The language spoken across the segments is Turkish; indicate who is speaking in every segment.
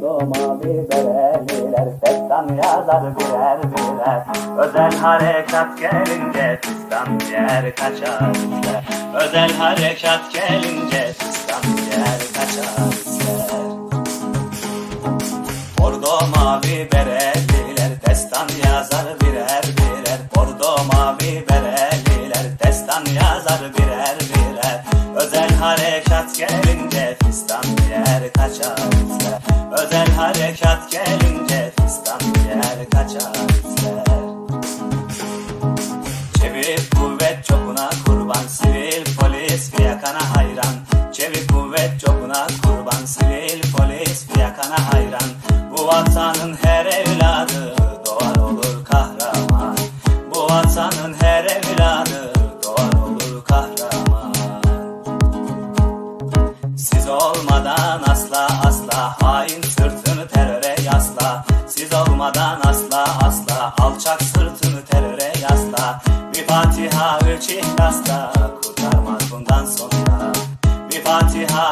Speaker 1: Bordo mavi bereliler Destan yazar birer birer. Özel harekat gelince Fistan yer kaçar Özel harekat gelince Fistan yer kaçar Bordo mavi bereliler Destan yazar birer birer. Bordo mavi bereliler Destan yazar birer birer. Özel harekat gelince kuvvet çokuna kurban. Sivil polis fiyakana hayran. Bu vatanın her evladı Doğar olur kahraman. Bu vatanın her evladı Doğar olur kahraman. Siz olmadan asla asla hain sırtını teröre yasla. Siz olmadan asla asla alçak sırtını teröre yasla. Bir Fatiha üç ihlasla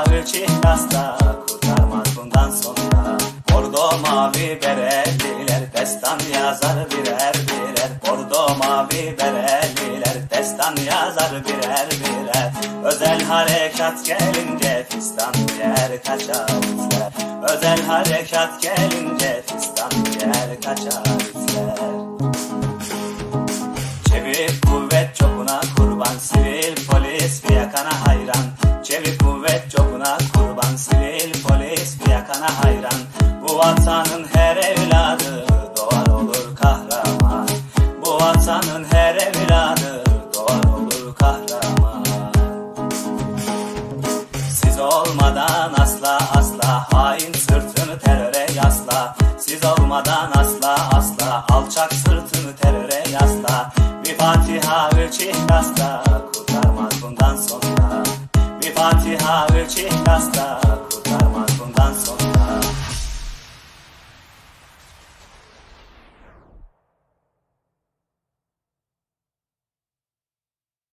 Speaker 1: Üç ihlasla kurtarmaz bundan sonra. Bordo mavi bereliler destan yazar birer birer. Bordo mavi bereliler destan yazar birer birer. Özel harekat gelince fistan yer kaçar Özel harekat gelince fistan yer kaçar Bu vatanın her evladı Doğar olur kahraman. Bu vatanın her evladı Doğar olur kahraman. Siz olmadan asla asla hain sırtını teröre yasla. Siz olmadan asla asla alçak sırtını teröre yasla. Bir Fatiha üç ihlasla kurtarmaz bundan sonra. Bir Fatiha üç ihlasla